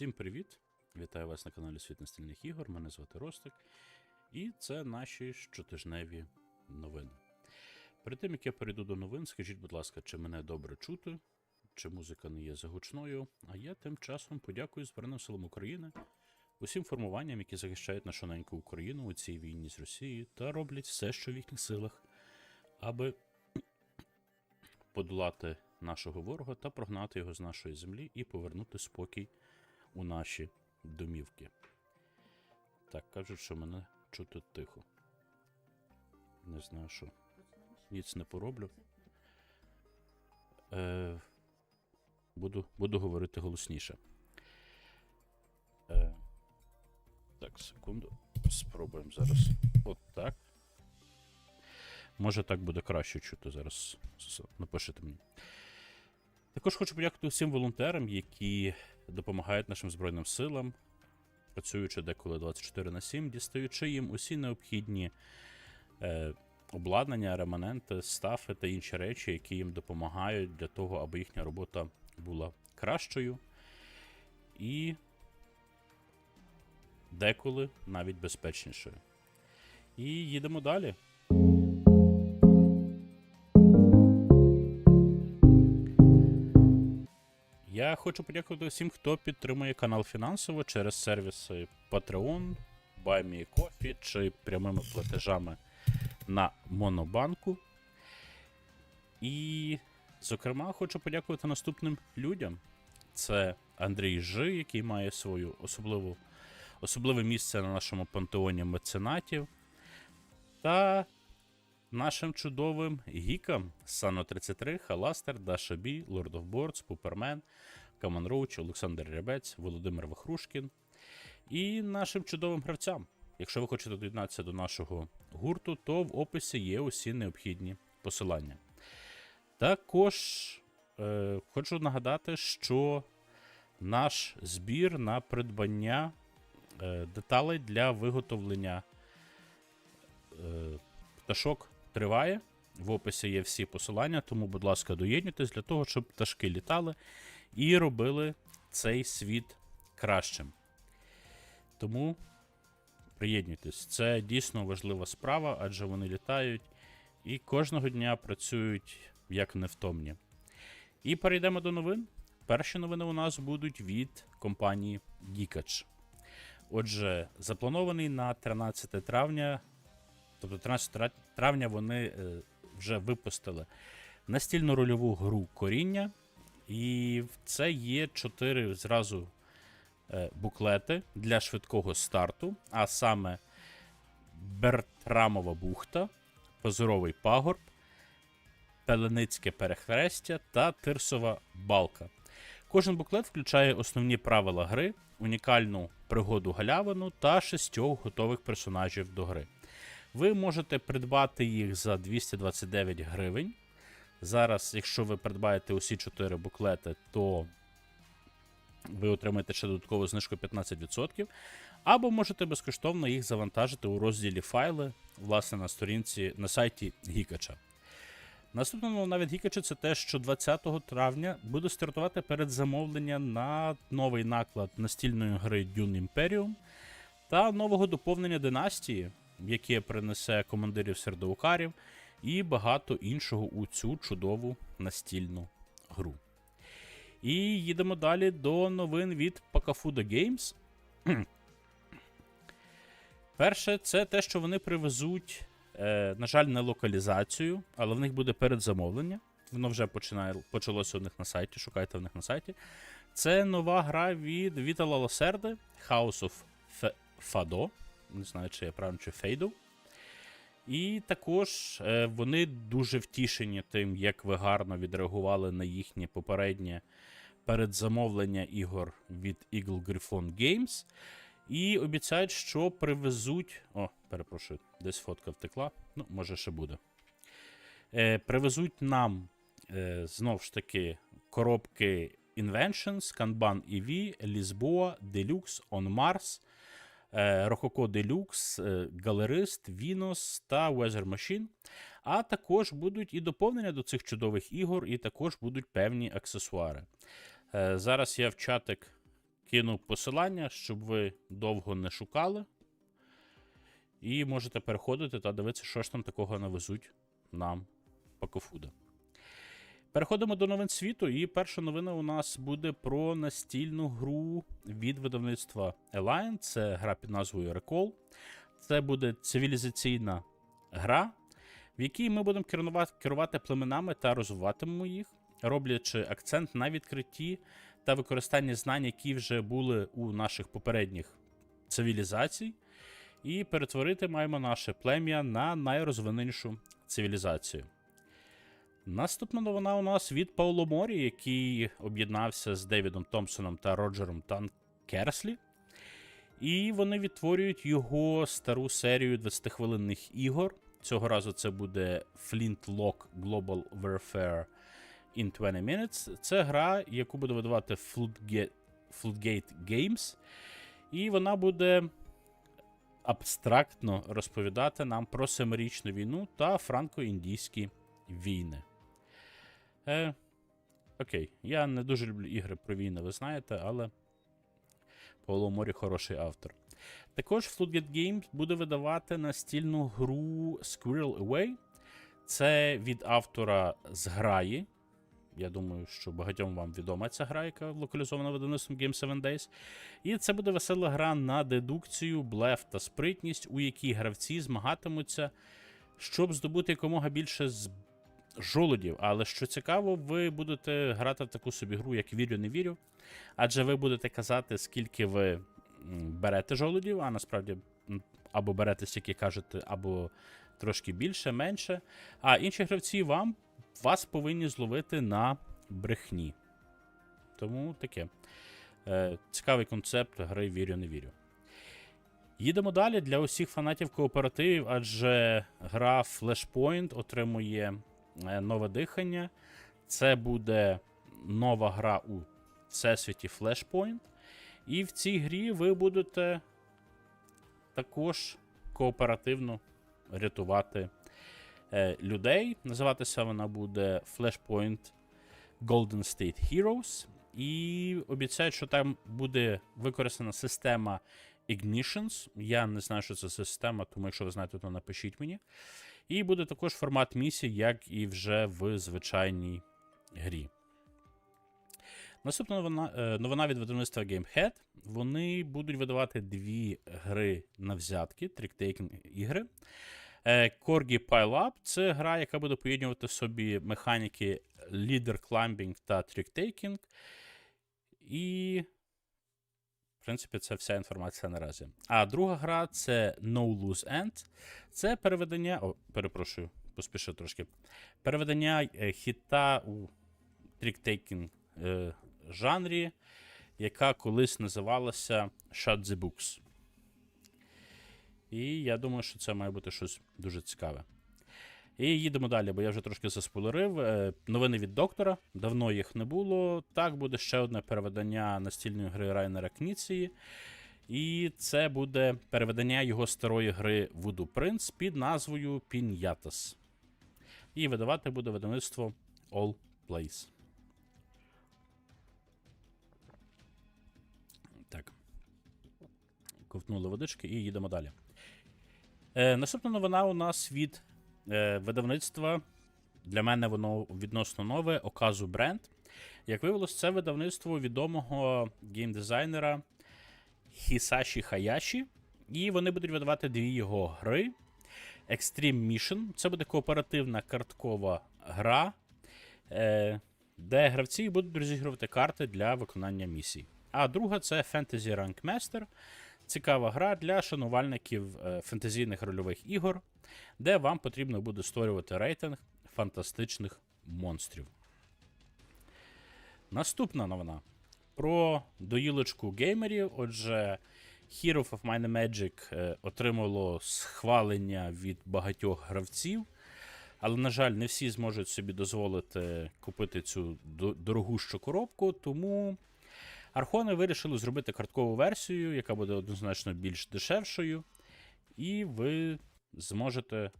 Всім привіт! Вітаю вас на каналі Світ настільних ігор. Мене звати Ростик. І це наші щотижневі новини. Перед тим як я перейду до новин, скажіть, будь ласка, чи мене добре чути, чи музика не є загучною. А я тим часом подякую Збройним силам України, усім формуванням, які захищають нашу неньку Україну у цій війні з Росією та роблять все, що в їхніх силах, аби подолати нашого ворога та прогнати його з нашої землі і повернути спокій у наші домівки. Так, кажуть, що мене чути тихо. Не знаю, що. Ніц не пороблю. Е, буду, буду говорити голосніше. Е, так, секунду. Спробуємо зараз. От так. Може, так буде краще чути зараз. Напишите мені. Також хочу подякувати всім волонтерам, які допомагають нашим Збройним силам, працюючи деколи 24 на 7, дістаючи їм усі необхідні е, обладнання, реманенти, стафи та інші речі, які їм допомагають для того, аби їхня робота була кращою. І деколи навіть безпечнішою. І їдемо далі. Я хочу подякувати всім, хто підтримує канал фінансово через сервіси Patreon, BuyMeCoffee чи прямими платежами на Монобанку. І, зокрема, хочу подякувати наступним людям. Це Андрій Жи, який має свою особливу, особливе місце на нашому пантеоні меценатів. Та нашим чудовим гікам Сано 33, Халастер, Даша Бі, Lord of Boards, Пупермен, Каман Роуч, Олександр Рябець, Володимир Вахрушкін і нашим чудовим гравцям. Якщо ви хочете доєднатися до нашого гурту, то в описі є усі необхідні посилання. Також е, хочу нагадати, що наш збір на придбання е, деталей для виготовлення е, пташок триває. В описі є всі посилання, тому, будь ласка, доєднуйтесь для того, щоб пташки літали і робили цей світ кращим. Тому приєднуйтесь. Це дійсно важлива справа, адже вони літають і кожного дня працюють як невтомні. І перейдемо до новин. Перші новини у нас будуть від компанії Geekach. Отже, запланований на 13 травня Тобто 13 травня вони е, вже випустили настільну рольову гру коріння. І це є 4 зразу е, буклети для швидкого старту, а саме Бертрамова бухта, Позоровий пагорб, Пеленицьке перехрестя та Тирсова балка. Кожен буклет включає основні правила гри, унікальну пригоду галявину та шістьох готових персонажів до гри. Ви можете придбати їх за 229 гривень. Зараз, якщо ви придбаєте усі 4 буклети, то ви отримаєте ще додаткову знижку 15%. Або можете безкоштовно їх завантажити у розділі файли, власне, на сторінці на сайті Гікача. Наступна новина від Гікача це те, що 20 травня буде стартувати передзамовлення на новий наклад настільної гри Dune Imperium та нового доповнення династії, яке принесе командирів сердоукарів і багато іншого у цю чудову настільну гру. І їдемо далі до новин від Pakafuda Games. Перше, це те, що вони привезуть, е, на жаль, не локалізацію, але в них буде передзамовлення. Воно вже починає, почалося у них на сайті, шукайте в них на сайті. Це нова гра від Вітала Лосерди House of Fado. Не знаю, чи я правильно чи Фейду. І також е, вони дуже втішені тим, як ви гарно відреагували на їхнє попереднє передзамовлення ігор від Eagle Griffon Games. І обіцяють, що привезуть. О, перепрошую, десь фотка втекла. Ну, може, ще буде. Е, привезуть нам е, знов ж таки коробки Inventions, Kanban EV, Lisboa, Deluxe, On Mars, Rococo е, Галерист, Venus та Weather Machine. А також будуть і доповнення до цих чудових ігор, і також будуть певні аксесуари. Е, зараз я в чатик кину посилання, щоб ви довго не шукали. І можете переходити та дивитися, що ж там такого навезуть нам пакофуда. Переходимо до новин світу, і перша новина у нас буде про настільну гру від видавництва Alliance. Це гра під назвою Recall. Це буде цивілізаційна гра, в якій ми будемо керувати, племенами та розвиватимемо їх, роблячи акцент на відкритті та використанні знань, які вже були у наших попередніх цивілізацій, і перетворити маємо наше плем'я на найрозвиненішу цивілізацію. Наступна новина у нас від Пауло Морі, який об'єднався з Девідом Томпсоном та Роджером Тан Керслі. І вони відтворюють його стару серію 20-хвилинних ігор. Цього разу це буде Flintlock Global Warfare in 20 Minutes. Це гра, яку буде видавати Floodgate Games. І вона буде абстрактно розповідати нам про семирічну війну та франко-індійські війни. Е, окей, я не дуже люблю ігри про війни, ви знаєте, але Павло Морі хороший автор. Також Floodgate Games буде видавати настільну гру Squirrel Away. Це від автора зграї. Я думаю, що багатьом вам відома ця гра, яка локалізована видавництвом Game 7 Days. І це буде весела гра на дедукцію, блеф та спритність, у якій гравці змагатимуться, щоб здобути якомога більше з жолудів. Але що цікаво, ви будете грати в таку собі гру, як вірю, не вірю. Адже ви будете казати, скільки ви берете жолудів, а насправді або берете стільки кажете, або трошки більше, менше. А інші гравці вам вас повинні зловити на брехні. Тому таке. Е, цікавий концепт гри вірю, не вірю. Їдемо далі для усіх фанатів кооперативів, адже гра Flashpoint отримує нове дихання. Це буде нова гра у всесвіті Flashpoint. І в цій грі ви будете також кооперативно рятувати е, людей. Називатися вона буде Flashpoint Golden State Heroes. І обіцяють, що там буде використана система Ignitions. Я не знаю, що це система, тому якщо ви знаєте, то напишіть мені. І буде також формат місії, як і вже в звичайній грі. Наступна новина, е, новина від видавництва Gamehead. Вони будуть видавати дві гри на взятки, тріктейкінг ігри. Е, Corgi Pile Up це гра, яка буде поєднувати в собі механіки Leader Climbing та тріктейкінг. І, принципі, це вся інформація наразі. А друга гра це No Lose End. Це переведення. О, перепрошую, поспішив трошки. Переведення е, хіта у тріктейкінг е, жанрі, яка колись називалася Shut the Books. І я думаю, що це має бути щось дуже цікаве. І їдемо далі, бо я вже трошки заспойлерив. Е, Новини від доктора. Давно їх не було. Так, буде ще одне переведення настільної гри Райнера Кніції. І це буде переведення його старої гри Voodoo Prince під назвою Pinyatas. І видавати буде видавництво All Plays. Так. Ковтнули водички і їдемо далі. Е, наступна новина у нас від видавництва. Для мене воно відносно нове Оказу Бренд. Як виявилось, це видавництво відомого геймдизайнера Хісаші Хаяші. І вони будуть видавати дві його гри. Extreme Mission. Це буде кооперативна карткова гра, е, де гравці будуть розігрувати карти для виконання місій. А друга це Fantasy Rank Master. Цікава гра для шанувальників е, фентезійних рольових ігор, де вам потрібно буде створювати рейтинг фантастичних монстрів. Наступна новина про доїлочку геймерів. Отже, Hero of and Magic е, отримало схвалення від багатьох гравців. Але, на жаль, не всі зможуть собі дозволити купити цю до- дорогущу коробку, тому Архони вирішили зробити карткову версію, яка буде однозначно більш дешевшою. І ви зможете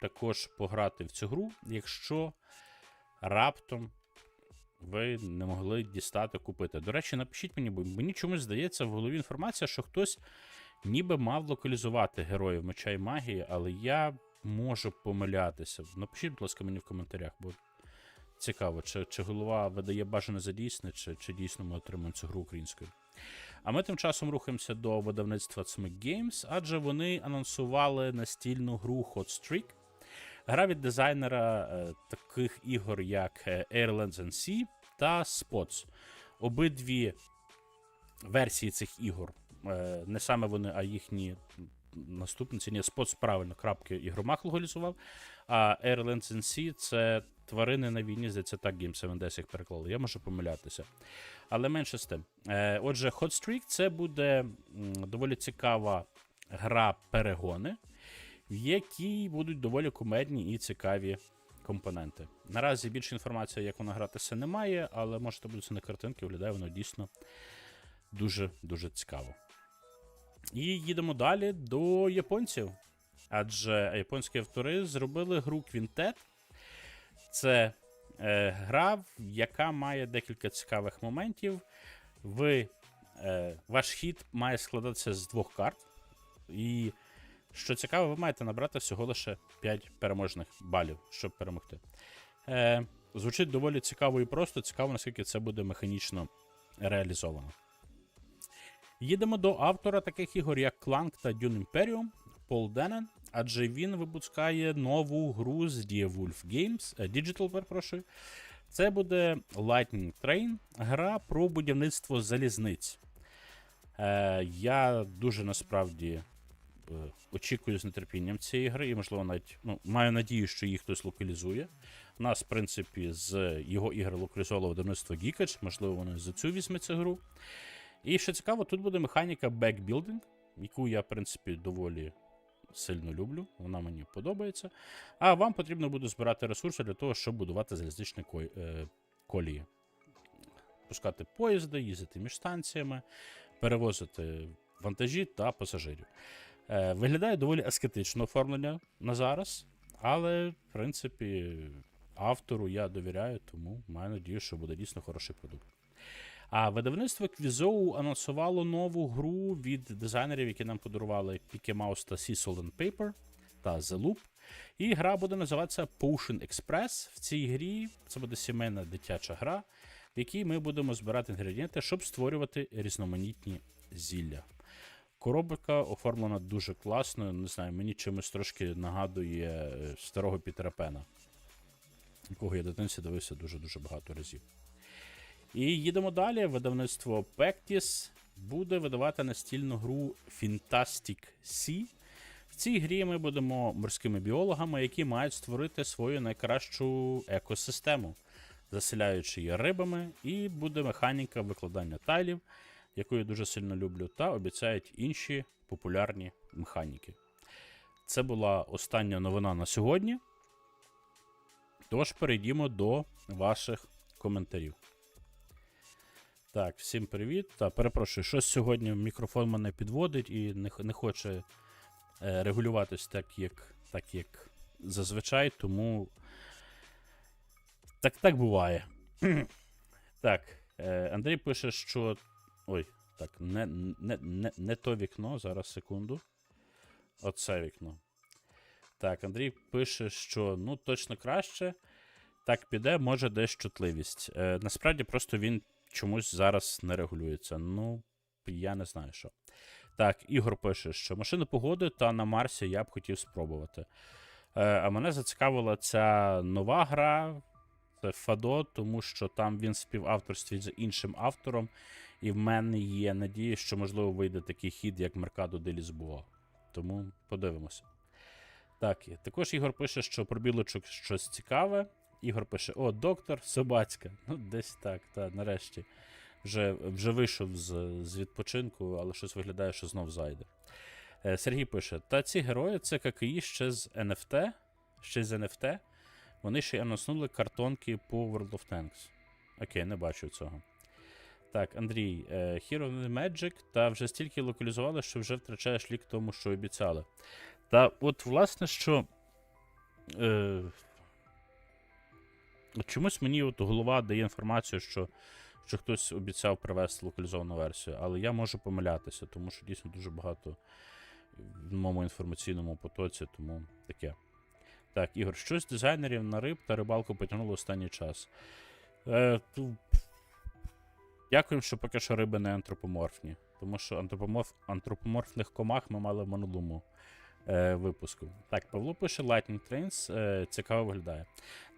також пограти в цю гру, якщо раптом ви не могли дістати купити. До речі, напишіть мені, бо мені чомусь здається в голові інформація, що хтось ніби мав локалізувати героїв меча і магії, але я можу помилятися. Напишіть, будь ласка, мені в коментарях, бо цікаво, чи, чи голова видає бажане за дійсне, чи, чи дійсно ми отримаємо цю гру українською. А ми тим часом рухаємося до видавництва Cmic Games, адже вони анонсували настільну гру Hot Streak. Гра від дизайнера е, таких ігор, як е, Airlands and Sea та Spots. Обидві версії цих ігор, е, не саме вони, а їхні наступниці. Ні, Spots правильно крапки ігромах локалізував. А Airlands and Sea це тварини на війні, здається, так Game 7 Days їх переклали. Я можу помилятися. Але менше з тим. Е, отже, Hot Streak це буде доволі цікава гра перегони, в якій будуть доволі кумедні і цікаві компоненти. Наразі більше інформації, як вона гратися, немає, але можете бути на картинки, виглядає воно дійсно дуже-дуже цікаво. І їдемо далі до японців. Адже японські автори зробили гру Quintet. Це е, гра, яка має декілька цікавих моментів. Ви, е, ваш хід має складатися з двох карт. І що цікаво, ви маєте набрати всього лише 5 переможних балів, щоб перемогти. Е, звучить доволі цікаво і просто. Цікаво, наскільки це буде механічно реалізовано. Їдемо до автора таких ігор, як Clank та Dune Imperium, Пол Денен, адже він випускає нову гру з Wolf Games, е, Digital, перепрошую. Це буде Lightning Train, гра про будівництво залізниць. Е, я дуже насправді е, очікую з нетерпінням цієї гри, і, можливо, навіть ну, маю надію, що її хтось локалізує. У нас, в принципі, з його ігри локалізовувало видавництво Geekage, можливо, вони за цю візьметься гру. І що цікаво, тут буде механіка бекбілдинг, яку я, в принципі, доволі сильно люблю, вона мені подобається. А вам потрібно буде збирати ресурси для того, щоб будувати залізничні е, колії. Пускати поїзди, їздити між станціями, перевозити вантажі та пасажирів. Е, Виглядає доволі аскетично оформлення на зараз, але, в принципі, автору я довіряю, тому маю надію, що буде дійсно хороший продукт. А видавництво Quizou анонсувало нову гру від дизайнерів, які нам подарували Picky Mouse та and Paper та The Loop. І гра буде називатися Potion Express. В цій грі це буде сімейна дитяча гра, в якій ми будемо збирати інгредієнти, щоб створювати різноманітні зілля. Коробка оформлена дуже класно. Не знаю, мені чимось трошки нагадує е, старого Пітера Пена, якого я в дитинстві дивився дуже-дуже багато разів. І їдемо далі. Видавництво Pectis буде видавати настільну гру Fantastic Sea. В цій грі ми будемо морськими біологами, які мають створити свою найкращу екосистему, заселяючи її рибами, і буде механіка викладання тайлів, яку я дуже сильно люблю, та обіцяють інші популярні механіки. Це була остання новина на сьогодні. Тож перейдімо до ваших коментарів. Так, всім привіт. Та, перепрошую, щось сьогодні мікрофон мене підводить і не, не хоче е, регулюватись так, як, так, як зазвичай, тому. Так, так буває. так, е, Андрій пише, що. Ой, так, не, не, не, не то вікно, зараз секунду. Оце вікно. Так, Андрій пише, що ну точно краще. Так піде, може десь чутливість. Е, насправді просто він чомусь зараз не регулюється. Ну, я не знаю що. Так, Ігор пише, що машини погоди та на Марсі я б хотів спробувати. Е, а мене зацікавила ця нова гра. Це Фадо, тому що там він в співавторстві з іншим автором, і в мене є надія, що можливо вийде такий хід, як Меркадо де Лісбоа. Тому подивимося. Так, також Ігор пише, що про білочок щось цікаве. Ігор пише: О, доктор Собацька. Ну, десь так, та нарешті. Вже, вже вийшов з, з відпочинку, але щось виглядає, що знов зайде. Е, Сергій пише: Та ці герої це ККІ ще з NFT, ще з NFT. Вони ще й анонснули картонки по World of Tanks. Окей, не бачу цього. Так, Андрій, е, Hero of the Magic, та вже стільки локалізували, що вже втрачаєш лік тому, що обіцяли. Та от, власне, що. Е, чомусь мені от голова дає інформацію, що, що хтось обіцяв привезти локалізовану версію, але я можу помилятися, тому що дійсно дуже багато в моєму інформаційному потоці, тому таке. Так, Ігор, щось з дизайнерів на риб та рибалку потягнуло останній час. Е, ту... Дякуємо, що поки що риби не антропоморфні. Тому що антропоморф... антропоморфних комах ми мали в минулому е, випуску. Так, Павло пише Lightning Trains, е, цікаво виглядає.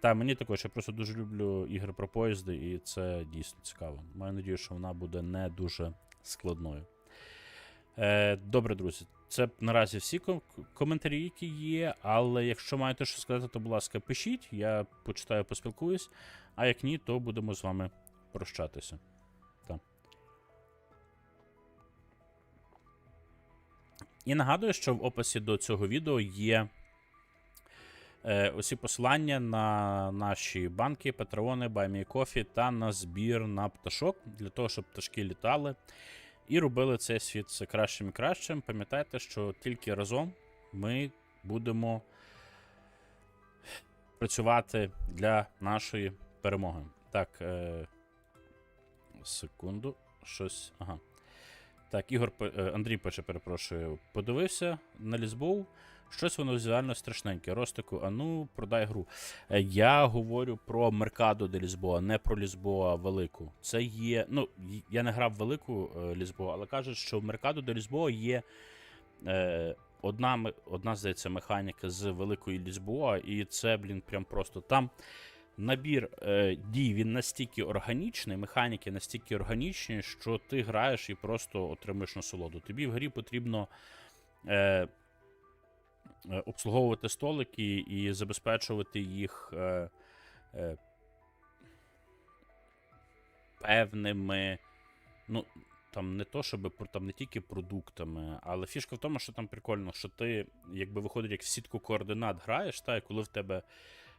Та, мені також, я просто дуже люблю ігри про поїзди, і це дійсно цікаво. Маю надію, що вона буде не дуже складною. Е, добре, друзі, це наразі всі коментарі, які є. Але якщо маєте що сказати, то, будь ласка, пишіть, я почитаю, поспілкуюсь. А як ні, то будемо з вами прощатися. І нагадую, що в описі до цього відео є е, усі посилання на наші банки, патреони, BuyMeCoffee та на збір на пташок для того, щоб пташки літали і робили цей світ все кращим і кращим. Пам'ятайте, що тільки разом ми будемо працювати для нашої перемоги. Так, е, секунду, щось. Ага. Так, Ігор е, Андрій пише, перепрошую. Подивився на Лізбоу. Щось воно візуально страшненьке. Ростику, а ну, продай гру. Е, Я говорю про Меркадо де Лізбоа, не про Лізбоа велику. Це є. Ну, я не грав велику е, Лізбоа, але кажуть, що в Меркадо де Лізбоа є е, одна, одна, здається, механіка з великої Лізбоа, і це, блін, прям просто там. Набір е, дій він настільки органічний, механіки настільки органічні, що ти граєш і просто отримуєш насолоду. Тобі в грі потрібно е, е, обслуговувати столики і забезпечувати їх е, е, певними. Ну, там не то, щоб там не тільки продуктами, але фішка в тому, що там прикольно, що ти, якби виходить, як в сітку координат граєш, та, і коли в тебе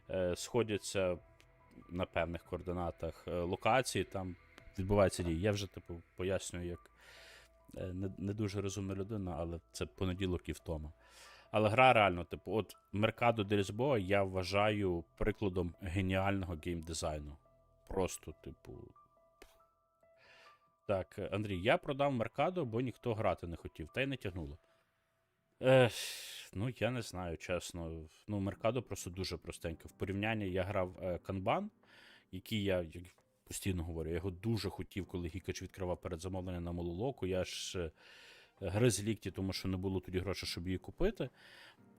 е, сходяться на певних координатах е, локації, там відбуваються дії. Я вже, типу, пояснюю, як е, не, не дуже розумна людина, але це понеділок і втома. Але гра реально, типу, от Меркадо де я вважаю прикладом геніального геймдизайну. Просто, типу. Так, Андрій, я продав Меркадо, бо ніхто грати не хотів, та й не тягнуло. Ех, ну, я не знаю, чесно. Ну, Меркадо просто дуже простеньке. В порівнянні я грав е, канбан, який я як постійно говорю, я його дуже хотів, коли Гікач відкривав передзамовлення на Мололоку. Я ж е, гриз лікті, тому що не було тоді грошей, щоб її купити.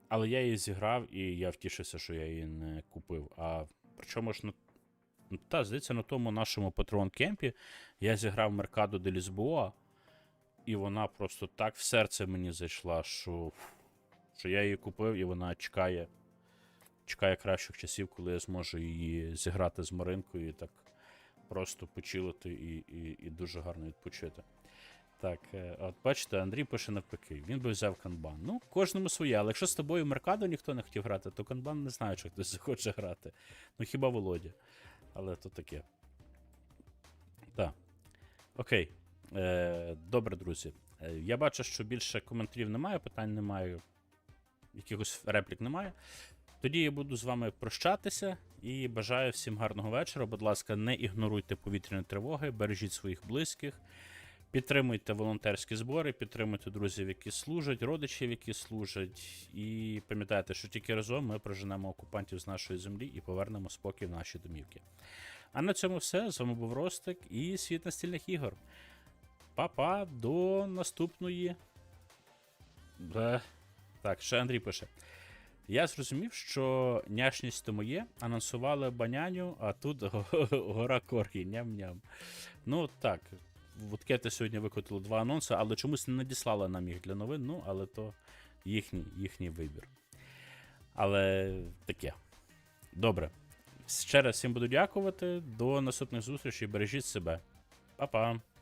Але я її зіграв, і я втішився, що я її не купив. А причому ж на та, здається, на тому нашому патрон кемпі я зіграв Меркадо де Лізбоа, і вона просто так в серце мені зайшла, що, що я її купив, і вона чекає, чекає кращих часів, коли я зможу її зіграти з Маринкою і так просто почилити і, і, і дуже гарно відпочити. Так, е, от бачите, Андрій пише навпаки, він би взяв канбан. Ну, кожному своє, але якщо з тобою Меркадо ніхто не хотів грати, то канбан не знаю, чи хтось захоче грати. Ну хіба Володя. Але то таке. Так. Окей. Е, добре, друзі. Е, я бачу, що більше коментарів немає, питань немає, якихось реплік немає. Тоді я буду з вами прощатися і бажаю всім гарного вечора. Будь ласка, не ігноруйте повітряні тривоги, бережіть своїх близьких, підтримуйте волонтерські збори, підтримуйте друзів, які служать, родичів, які служать. І пам'ятайте, що тільки разом ми проженемо окупантів з нашої землі і повернемо спокій в наші домівки. А на цьому все. З вами був Ростик і світ настільних ігор. Па-па, до наступної. Бе. Так, ще Андрій пише. Я зрозумів, що няшність то моє, анонсували баняню, а тут гора коргі, ням-ням. Ну так, Вудкети сьогодні викотили два анонси, але чомусь не надіслали нам їх для новин, ну, але то їхній, їхній вибір. Але таке. Добре. Ще раз всім буду дякувати. До наступних зустрічей. Бережіть себе. Па-па.